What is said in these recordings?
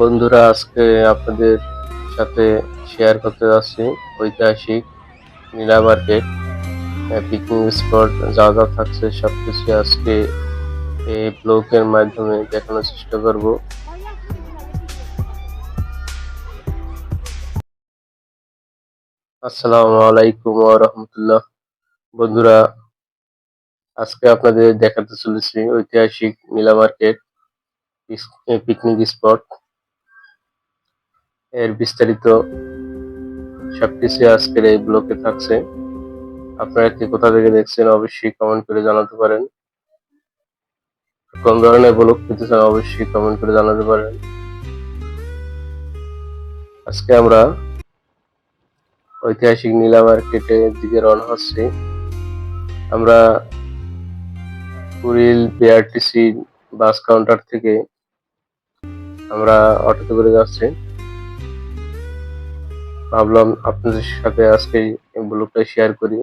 বন্ধুরা, আজকে আপনাদের সাথে শেয়ার করতে যাচ্ছি ঐতিহাসিক নীলা মার্কেট পিকনিক স্পট যা যা থাকছে সবকিছু আজকে এই ব্লগের মাধ্যমে দেখানোর চেষ্টা করব। আসসালামু আলাইকুম রাহমাতুল্লাহ। বন্ধুরা, আজকে আপনাদের দেখাতে চলেছি ঐতিহাসিক নীলা মার্কেট পিকনিক স্পট এর বিস্তারিত সবকিছু আজকের এই ব্লকে থাকছে। আপনারা কি কোথা থেকে দেখছেন অবশ্যই কমেন্ট করে জানাতে পারেন। কোন ধরনের ব্লগ পেতে চান অবশ্যই কমেন্ট করে জানাতে পারেন। আজকে আমরা ঐতিহাসিক নীলা মার্কেটের দিকে রওনা হচ্ছি। আমরা কুড়িল বিআরটিসি বাস কাউন্টার থেকে আমরা অটোতে করে যাচ্ছি। ভাবলাম আপনাদের সাথে আজকে এই ব্লগটা শেয়ার করি।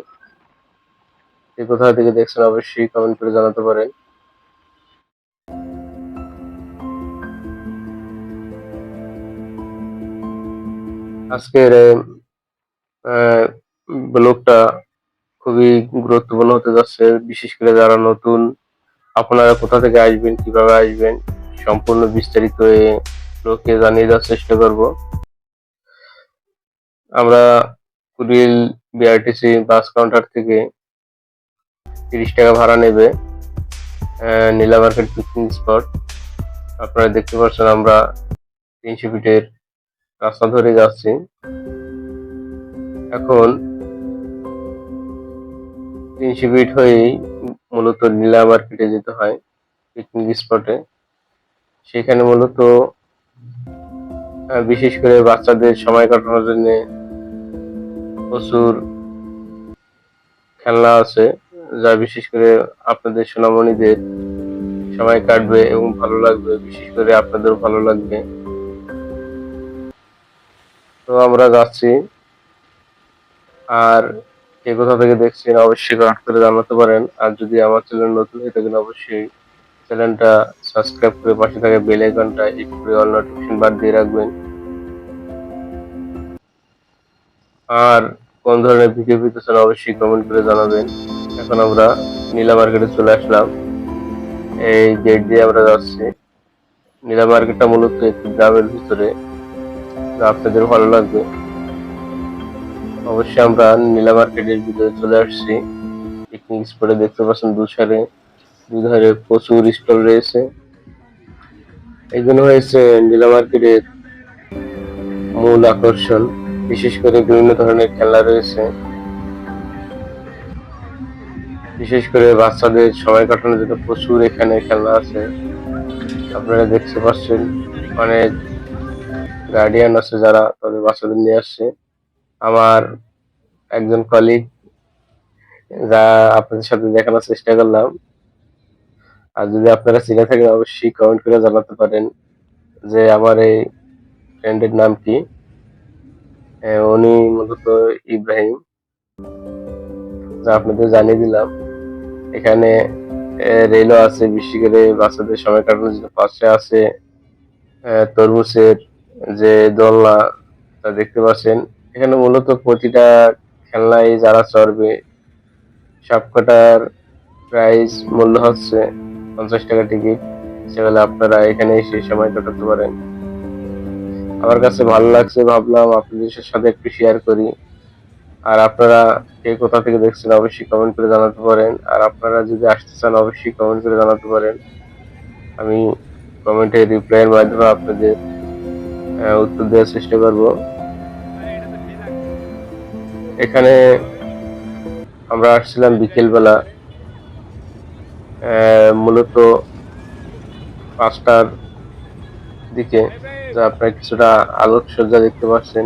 যে কোথা থেকে দেখছেন অবশ্যই কমেন্ট করে জানাতে পারেন। আজকের ব্লগটা খুবই গুরুত্বপূর্ণ হতে যাচ্ছে। বিশেষ করে যারা নতুন, আপনারা কোথা থেকে আসবেন, কীভাবে আসবেন, সম্পূর্ণ বিস্তারিত এই ব্লগে জানিয়ে দেওয়ার চেষ্টা করব। আমরা কুড়িল বিআরটিসি বাস কাউন্টার থেকে তিরিশ টাকা ভাড়া নেবে নীলা মার্কেট পিকনিক স্পট আপনারা দেখতে পাচ্ছেন আমরা তিনশো ফিটের রাস্তা ধরে যাচ্ছি। এখন তিনশো ফিট হয়েই মূলত নীলা মার্কেটে যেতে হয় পিকনিক স্পটে সেখানে মূলত বিশেষ করে বাচ্চাদের সময় কাটানোর জন্য প্রচুর খেলনা আছে, যা বিশেষ করে আপনাদের সোনামণিদের সময় কাটবে এবং ভালো লাগবে, বিশেষ করে আপনাদেরও ভালো লাগবে। তো আমরা যাচ্ছি। আর কে কোথা থেকে দেখছেন অবশ্যই কমেন্ট করে জানাতে পারেন। আর যদি আমার চ্যানেল নতুন হয়ে থাকেন অবশ্যই চ্যানেলটা সাবস্ক্রাইব করে পাশে থাকা বেল আইকনটা করে অল নোটিফিকেশন বার দিয়ে রাখবেন। আর কোন ধরনের ভিডিও পেতে চান অবশ্যই কমেন্ট করে জানাবেন। এখন আমরা নীলা মার্কেটে চলে আসলাম। এই গেট দিয়ে আমরা যাচ্ছি। নীলা মার্কেটটা মূলত একটি গ্রামের ভিতরে। আপনাদের ভালো লাগবে। অবশ্যই আমরা নীলা মার্কেটের ভিতরে চলে আসছি। পিকনিক স্পটে দেখতে পাচ্ছেন দুধারে দুধারে প্রচুর স্টল রয়েছে। এগুলো হয়েছে নীলা মার্কেটের মূল আকর্ষণ। বিশেষ করে বিভিন্ন ধরনের খেলা রয়েছে। বিশেষ করে বাচ্চাদের সময় কাটানোর জন্য প্রচুর এখানে খেলা আছে। আপনারা দেখতে পাচ্ছেন অনেক গার্ডিয়ান আছে যারা, তাদের বাচ্চাদের নিয়ে আসছে। আমার একজন কলিগ যা আপনাদের সাথে দেখানোর চেষ্টা করলাম আর যদি আপনারা চিনে থাকেন, অবশ্যই কমেন্ট করে জানাতে পারেন যে আমার এই ফ্রেন্ডের নাম কি। উনি মূলত ইব্রাহিম। যা আপনাদের জানিয়ে দিলাম। এখানে রেলও আছে বিশেষ করে বাচ্চাদের সময় কাটানোর জন্য। পাশে আছে তরমুজের যে দোলনা, তা দেখতে পাচ্ছেন। এখানে মূলত প্রতিটা খেলনায় যারা চড়বে, সবকটার প্রাইস মূল্য হচ্ছে পঞ্চাশ টাকা টিকিট সেগুলো আপনারা এখানে এসে সময় কাটাতে পারেন। আমার কাছে ভালো লাগছে, ভাবলাম আপনাদের সাথে একটু শেয়ার করি। আর আপনারা কে কোথা থেকে দেখছেন অবশ্যই কমেন্ট করে জানাতে পারেন। আর আপনারা যদি আসতে চান, অবশ্যই কমেন্ট করে জানাতে পারেন। আমি কমেন্টে রিপ্লাইয়ের মাধ্যমে আপনাদের উত্তর দেওয়ার চেষ্টা করব। এখানে আমরা আসছিলাম বিকেলবেলা। মূলত পাঁচটার দিকে যা আপনারা কিছুটা আলোকসজ্জা দেখতে পাচ্ছেন।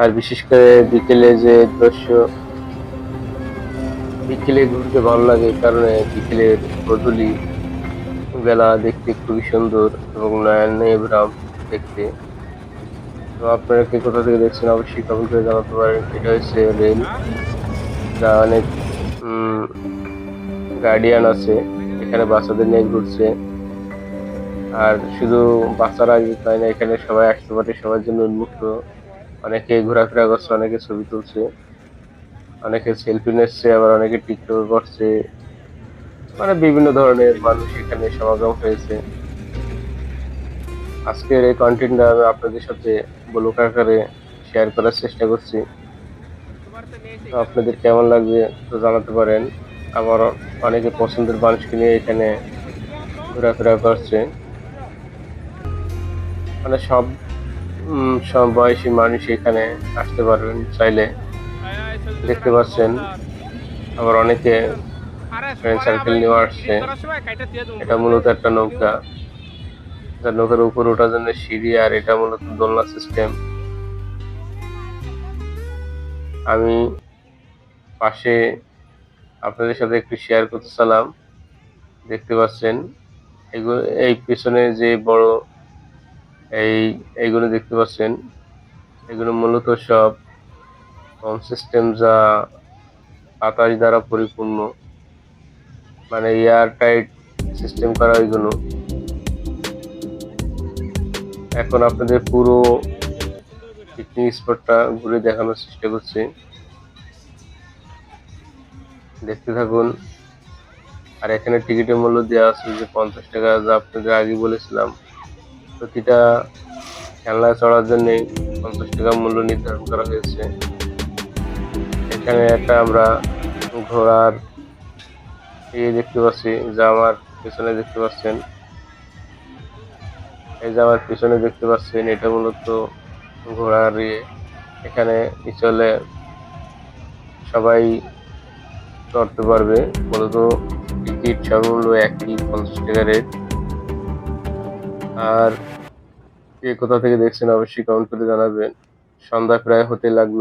আর বিশেষ করে বিকেলে যে দৃশ্য, বিকেলে ঘুরতে ভালো লাগে কারণে বিকেলের গধূলি বেলা দেখতে খুবই সুন্দর এবং নয়নএবরাম দেখতে। তো আপনারা কে কোথা থেকে দেখছেন অবশ্যই কমেন্ট করে জানাতে পারেন। এটা হচ্ছে রেল, যা অনেক গার্ডিয়ান আছে, এখানে বাচ্চাদের নিয়ে ঘুরছে। আর শুধু বাচ্চারা তাই না, এখানে সবাই আসতে পারে সবার জন্য উন্মুক্ত। অনেকে ঘোরাফেরা করছে, অনেকে ছবি তুলছে, অনেকে সেলফি নিচ্ছে, আবার অনেকে টিকটক করছে। মানে বিভিন্ন ধরনের মানুষ এখানে সমাগম হয়েছে। আজকের এই কন্টেন্টটা আমি আপনাদের সাথে ব্লক আকারে শেয়ার করার চেষ্টা করছি। আপনাদের কেমন লাগবে তো জানাতে পারেন। আমার অনেকে পছন্দের মানুষকে নিয়ে এখানে ঘোরাফেরা করছে। মানে সব সব বয়সী মানুষ এখানে আসতে পারবেন চাইলে। দেখতে পাচ্ছেন, আবার অনেকে ফ্রেন্ড সার্কেল নিয়ে আসছে। এটা মূলত একটা নৌকা। নৌকার উপর ওঠার জন্য সিঁড়ি আর এটা মূলত দোলনা সিস্টেম আমি পাশে আপনাদের সাথে একটু শেয়ার করতে চালাম দেখতে পাচ্ছেন এগুলো এই পিছনে যে বড়, এই এইগুলো দেখতে পাচ্ছেন, এগুলো মূলত সব হোম সিস্টেম যা বাতাস দ্বারা পরিপূর্ণ মানে এয়ার টাইট সিস্টেম করা ওইগুলো এখন আপনাদের পুরো পিকনিক স্পটটা ঘুরে দেখানোর চেষ্টা করছি। দেখতে থাকুন। আর এখানে টিকিটের মূল্য দেওয়া আছে যে পঞ্চাশ টাকা, যা আপনাদের আগে বলেছিলাম। প্রতিটা খেলনায় চড়ার জন্য পঞ্চাশ টাকা মূল্য নির্ধারণ করা হয়েছে। এখানে একটা আমরা ঘোড়ার ইয়ে দেখতে পাচ্ছি, যা আমার পেছনে দেখতে পাচ্ছেন। এই যে আমার পিছনে দেখতে পাচ্ছেন, এটা মূলত ঘোড়ার ইয়ে এখানে চলে সবাই চড়তে পারবে মূলত টিকিট সর্বমূল্য একই পঞ্চাশ টাকা রেট আর কে কোথা থেকে দেখছেন অবশ্যই কমেন্ট করে জানাবেন। সন্ধ্যা প্রায় হতে লাগল।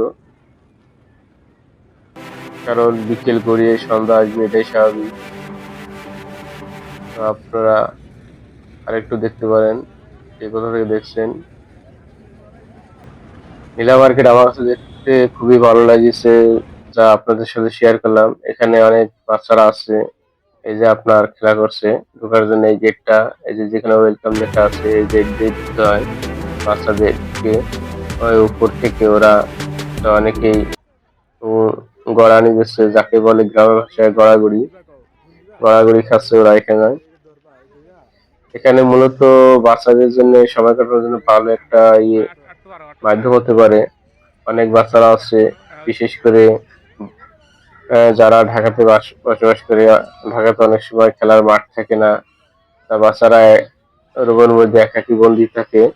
কারণ বিকেল গড়িয়ে সন্ধ্যা আসবে, এটাই স্বাভাবিক। আপনারা আরেকটু দেখতে পারেন, কে কোথা থেকে দেখছেন। নীলা মার্কেট আমার কাছে দেখতে খুবই ভালো লাগছে। যা আপনাদের সাথে শেয়ার করলাম এখানে অনেক বাচ্চারা আছে এই যে আপনার খেলা করছে ঢোকার জন্য এই গেটটা এই যে যেখানে ওয়েলকাম লেখা আছে এই গেট দিয়ে ঢুকতে হয় বাচ্চাদেরকে। ওই উপর থেকে ওরা অনেকেই উম, গড়ানি দিচ্ছে যাকে বলে গ্রামের ভাষায় গড়াগড়ি। গড়াগড়ি খাচ্ছে ওরা এখানে। এখানে মূলত বাচ্চাদের জন্য সময় কাটানোর জন্য ভালো একটা ইয়ে মাধ্যম হতে পারে। অনেক বাচ্চারা আছে বিশেষ করে যারা ঢাকাতে বাস- বসবাস করে, ঢাকাতে অনেক সময় খেলার মাঠ থাকে না। তা বাচ্চারা রোগের মধ্যে একাকি বন্দি থাকে।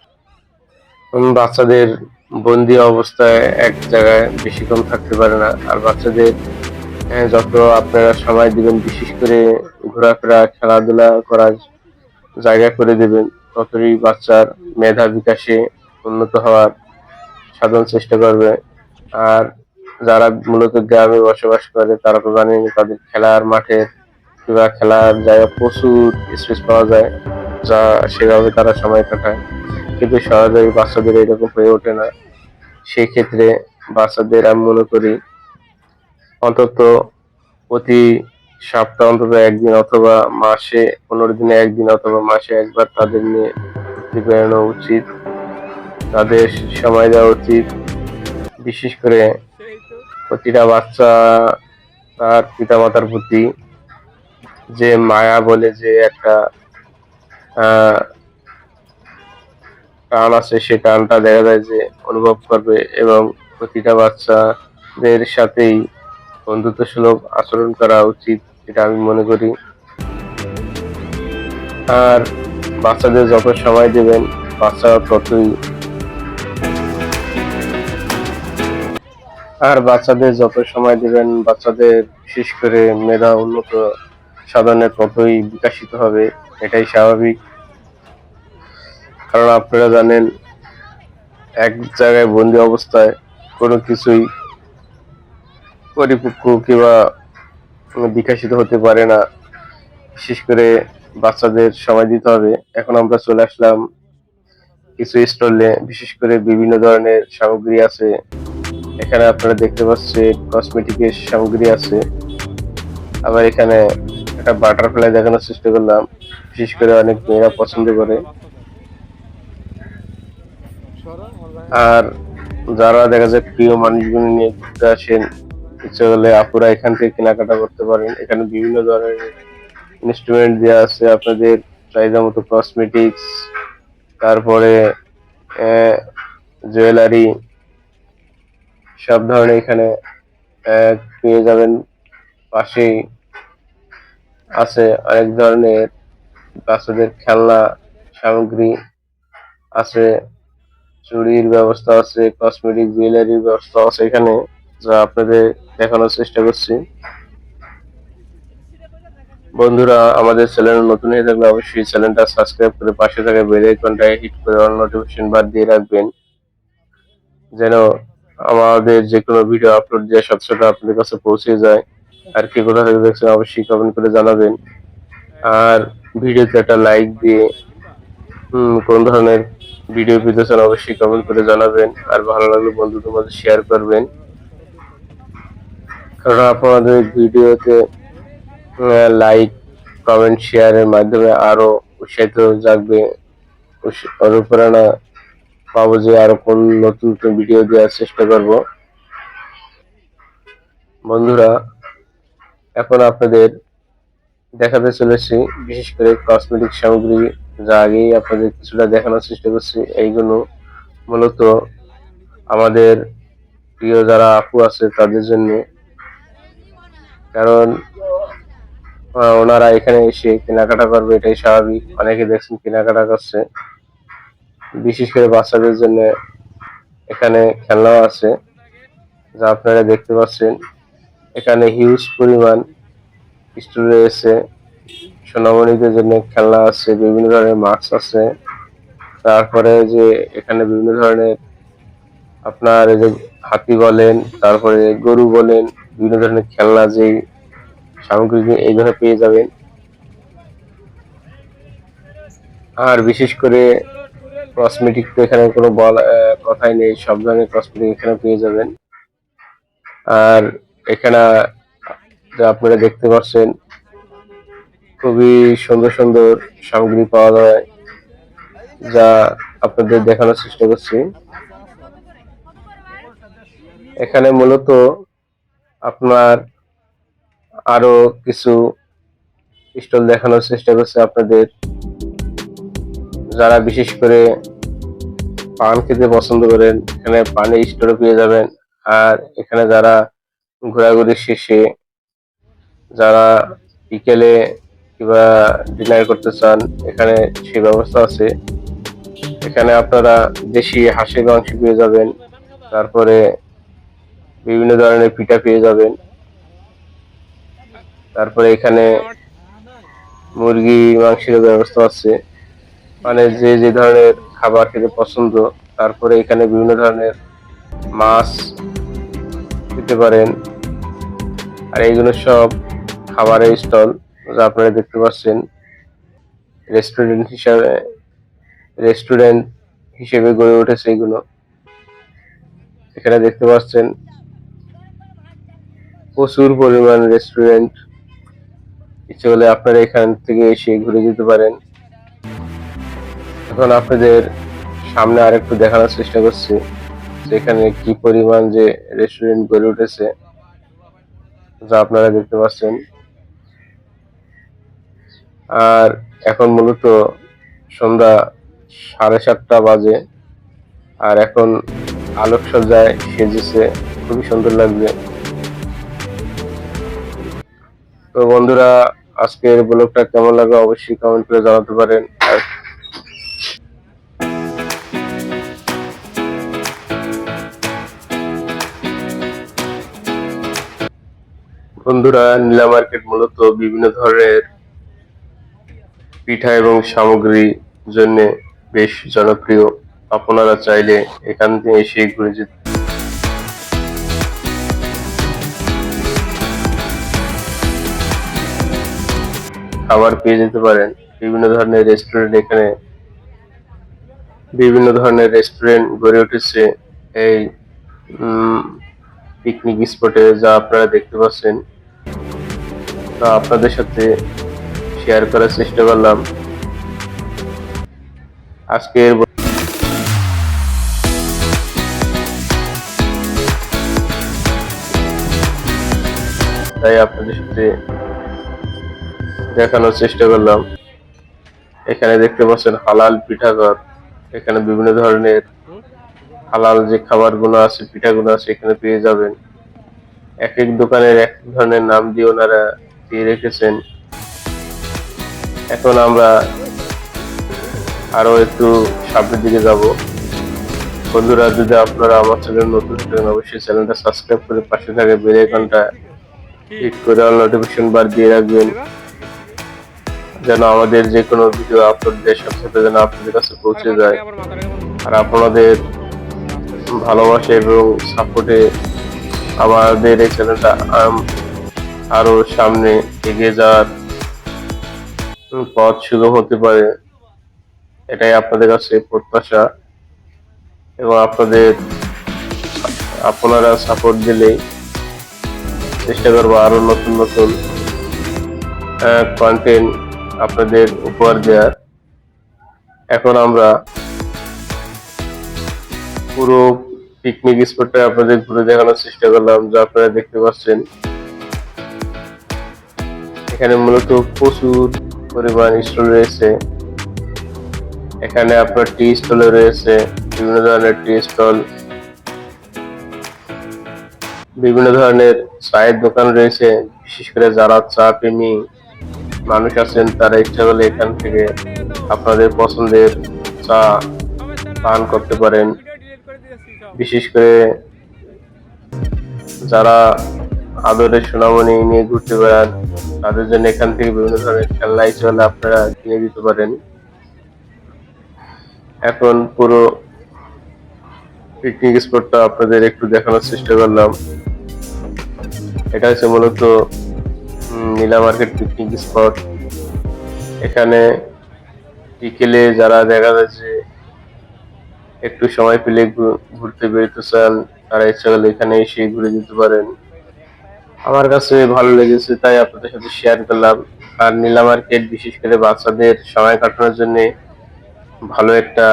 বাচ্চাদের বন্দি অবস্থায় এক জায়গায় বেশিক্ষণ থাকতে পারে না। আর বাচ্চাদের যত আপনারা সময় দিবেন, বিশেষ করে ঘোরাফেরা, খেলাধুলা করার জায়গা করে দেবেন, ততই বাচ্চার মেধা বিকাশে উন্নত হওয়ার সাধন চেষ্টা করবে। আর যারা মূলত গ্রামে বসবাস করে, তারা তো জানেন তাদের খেলার মাঠে কিংবা খেলার জায়গা প্রচুর স্পেস পাওয়া যায়, যা সেভাবে তারা সময় কাটায়। কিন্তু শহরে বাচ্চাদের এরকম হয়ে ওঠে না। সেই ক্ষেত্রে বাচ্চাদের আমি মনে করি অন্তত প্রতি সপ্তাহ অন্তত একদিন অথবা মাসে, পনেরো দিনে একদিন অথবা মাসে একবার তাদের নিয়ে বেড়ানো উচিত। তাদের সময় দেওয়া উচিত। বিশেষ করে প্রতিটা বাচ্চা তার পিতামাতার প্রতি যে মায়া বলে যে একটা টান আছে, সে টানটা দেখা যায় যে অনুভব করবে এবং প্রতিটা বাচ্চাদের সাথেই বন্ধুত্ব সুলভ আচরণ করা উচিত, এটা আমি মনে করি। আর বাচ্চাদের যত সময় দেবেন বাচ্চারা ততই আর বাচ্চাদের যত সময় দিবেন, বাচ্চাদের বিশেষ করে মেধা উন্নত সাধনে ততই বিকাশিত হবে, এটাই স্বাভাবিক। কারণ আপনারা জানেন, এক জায়গায় বন্দি অবস্থায় কোনো কিছুই পরিপক্ক কিংবা বিকাশিত হতে পারে না। বিশেষ করে বাচ্চাদের সময় দিতে হবে। এখন আমরা চলে আসলাম কিছু স্টলে বিশেষ করে বিভিন্ন ধরনের সামগ্রী আছে। এখানে আপনারা দেখতে পাচ্ছেন কসমেটিকের সামগ্রী আছে। আবার এখানে একটা বাটারফ্লাই দেখানোর চেষ্টা করলাম। বিশেষ করে অনেক মেয়েরা পছন্দ করে। আর যারা দেখা যায় প্রিয় মানুষগুলো নিয়ে ঘুরতে আসেন, ইচ্ছে হলে আপুরা এখান থেকে কেনাকাটা করতে পারেন। এখানে বিভিন্ন ধরনের ইনস্ট্রুমেন্ট দেওয়া আছে আপনাদের, চাহিদা মতো কসমেটিক্স তারপরে জুয়েলারি সব ধরনের এখানে পেয়ে যাবেন। পাশেই আছে অনেক ধরনের বাচ্চাদের খেলনা, সামগ্রী আছে চুরির ব্যবস্থা আছে কসমেটিক জুয়েলারির ব্যবস্থা আছে এখানে, যা আপনাদের দেখানোর চেষ্টা করছি। বন্ধুরা, আমাদের চ্যানেল নতুন হয়ে থাকলে অবশ্যই চ্যানেলটা সাবস্ক্রাইব করে পাশে থাকা বেল আইকনটায় হিট করে অল নোটিফিকেশন বার দিয়ে রাখবেন, যেন আমাদের যে কোনো ভিডিও আপলোড দেওয়ার সাথে সাথে আপনাদের কাছে পৌঁছে যায়। আর কি কোথা থেকে দেখছেন অবশ্যই কমেন্ট করে জানাবেন। আর ভিডিওতে একটা লাইক দিয়ে কোন ধরনের ভিডিও পেতে চান অবশ্যই কমেন্ট করে জানাবেন। আর ভালো লাগলে বন্ধুদের মধ্যে শেয়ার করবেন। কারণ আপনাদের ভিডিওতে লাইক কমেন্ট শেয়ারের মাধ্যমে আরও উৎসাহিত জাগবে অনুপ্রেরণা পাবো যে আরও কোন নতুন নতুন ভিডিও দেওয়ার চেষ্টা করব। বন্ধুরা, এখন আপনাদের দেখাতে চলেছি, বিশেষ করে কসমেটিক সামগ্রী, যা আগেই আপনাদের কিছুটা দেখানোর চেষ্টা করছি, এইগুলো মূলত আমাদের প্রিয় যারা আপু আছে, তাদের জন্য। কারণ ওনারা এখানে এসে কেনাকাটা করবে, এটাই স্বাভাবিক। অনেকে দেখছেন কেনাকাটা করছে। বিশেষ করে বাচ্চাদের জন্য এখানে খেলনাও আছে, যা আপনারা দেখতে পাচ্ছেন। এখানে হিউজ পরিমাণ স্টুল রয়েছে। সোনামণিদের জন্য খেলনা আছে, বিভিন্ন ধরনের মাস্ক আছে। তারপরে যে এখানে বিভিন্ন ধরনের আপনার এই যে হাতি বলেন, তারপরে গরু বলেন, বিভিন্ন ধরনের খেলনা যে সামগ্রী এইগুলো পেয়ে যাবেন। আর বিশেষ করে কসমেটিক তো এখানে কোনো কথাই নেই, সব ধরনের কসমেটিক এখানে পেয়ে যাবেন। আর এখানে আপনারা দেখতে পাচ্ছেন, খুবই সুন্দর সুন্দর সামগ্রী পাওয়া যায়, যা আপনাদের দেখানোর চেষ্টা করছি। এখানে মূলত আপনার আরও কিছু স্টল দেখানোর চেষ্টা করছে আপনাদের। যারা বিশেষ করে পান খেতে পছন্দ করেন, এখানে পানের স্টোরও পেয়ে যাবেন। আর এখানে যারা ঘোরাঘুরি শেষে যারা বিকেলে কিংবা ডিনার করতে চান, এখানে সে ব্যবস্থা আছে। এখানে আপনারা দেশি হাঁসের মাংস পেয়ে যাবেন, তারপরে বিভিন্ন ধরনের পিঠা পেয়ে যাবেন। তারপরে এখানে মুরগি মাংসের ব্যবস্থা আছে। মানে যে যে ধরনের খাবার খেতে পছন্দ, তারপরে এখানে বিভিন্ন ধরনের মাছ দিতে পারেন। আর এইগুলো সব খাবারের স্টল যা আপনারা দেখতে পাচ্ছেন। রেস্টুরেন্ট হিসাবে, রেস্টুরেন্ট হিসেবে গড়ে উঠেছে এগুলো এখানে দেখতে পাচ্ছেন প্রচুর পরিমাণ রেস্টুরেন্ট। ইচ্ছে হলে আপনারা এখান থেকে এসে ঘুরে যেতে পারেন। এখন আপনাদের সামনে আরেকটু দেখানোর চেষ্টা করছি, সেখানে কি পরিমাণ যে রেস্টুরেন্ট গড়ে উঠেছে, যা আপনারা দেখতে পাচ্ছেন। আর এখন মূলত সন্ধ্যা সাড়ে সাতটা বাজে, আর এখন আলোকসজ্জায় সেজেছে, খুবই সুন্দর লাগবে তো বন্ধুরা, আজকের ব্লগটা কেমন লাগল অবশ্যই কমেন্ট করে জানাতে পারেন। আর বন্ধুরা, নীলা মার্কেট মূলত বিভিন্ন ধরনের পিঠা এবং সামগ্রী জন্য বেশ জনপ্রিয়। আপনারা চাইলে এখান থেকে এসে ঘুরে যেতে খাবার পেয়ে যেতে পারেন। বিভিন্ন ধরনের রেস্টুরেন্ট এখানে বিভিন্ন ধরনের রেস্টুরেন্ট গড়ে উঠেছে। এই পিকনিক স্পটে যা আপনারা দেখতে পাচ্ছেন। তা আপনাদের সাথে শেয়ার করার চেষ্টা করলাম। আজকের তাই আপনাদের সাথে দেখানোর চেষ্টা করলাম। এখানে দেখতে পাচ্ছেন হালাল পিঠাঘর। এখানে বিভিন্ন ধরনের হালাল যে খাবারগুলো আছে, পিঠাগুলো আছে, এখানে পেয়ে যাবেন। এক এক দোকানের এক ধরনের নাম দিয়ে ওনারা দিয়ে রেখেছেন। এখন আমরা আরও একটু সামনের দিকে যাব। বন্ধুরা, যদি আপনারা আমার চ্যানেল নতুন থাকেন, অবশ্যই চ্যানেলটা সাবস্ক্রাইব করে পাশে থাকে বেল আইকনটা ক্লিক করে অল নোটিফিকেশন বার দিয়ে রাখবেন। যেন আমাদের যে কোনো ভিডিও আপলোড দেয় সাথে সাথে যেন আপনাদের কাছে পৌঁছে যায়। আর আপনাদের ভালোবাসা এবং সাপোর্টে আমাদের এই চ্যানেলটা আরও সামনে এগিয়ে যাওয়ার পথ সুগম হতে পারে, এটাই আপনাদের কাছে প্রত্যাশা। এবং আপনাদের, আপনারা সাপোর্ট দিলেই চেষ্টা করব আরও নতুন নতুন কন্টেন্ট আপনাদের উপহার দেওয়ার। এখন আমরা পুরো পিকনিক স্পটটা আপনাদের ঘুরে দেখানোর চেষ্টা করলাম, যা আপনারা দেখতে পাচ্ছেন। এখানে মূলত প্রচুর পরিমাণ স্টল রয়েছে। এখানে আপনার টি স্টলে রয়েছে, বিভিন্ন ধরনের টি স্টল। বিভিন্ন ধরনের চায়ের দোকান রয়েছে, বিশেষ করে যারা চা প্রেমী মানুষ আছেন, তারা ইচ্ছা করলে এখান থেকে আপনাদের পছন্দের চা পান করতে পারেন। বিশেষ করে যারা আদরের সোনামণি নিয়ে ঘুরতে বেড়ান, তাদের জন্য এখান থেকে বিভিন্ন ধরনের খেলনা চলে আপনারা কিনে দিতে পারেন। এখন পুরো পিকনিক স্পটটা আপনাদের একটু দেখানোর চেষ্টা করলাম। এটা হচ্ছে মূলত নীলা মার্কেট পিকনিক স্পট এখানে বিকেলে যারা দেখা যাচ্ছে একটু সময় পেলে ঘুরতে বেরোতে চান, তারা ইচ্ছা করলে এখানে এসে ঘুরে যেতে পারেন। আমার কাছে ভালো লেগেছে, তাই আপনাদের সাথে শেয়ার করলাম। আর নীলা মার্কেট, বিশেষ করে বাচ্চাদের সময় কাটানোর জন্য ভালো একটা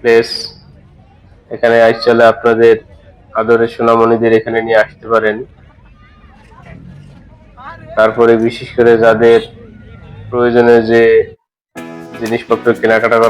প্লেস এখানে আসলে আপনাদের আদরে সোনামণিদের এখানে নিয়ে আসতে পারেন। তারপরে বিশেষ করে যাদের প্রয়োজনে যে জিনিসপত্র কেনাকাটা করার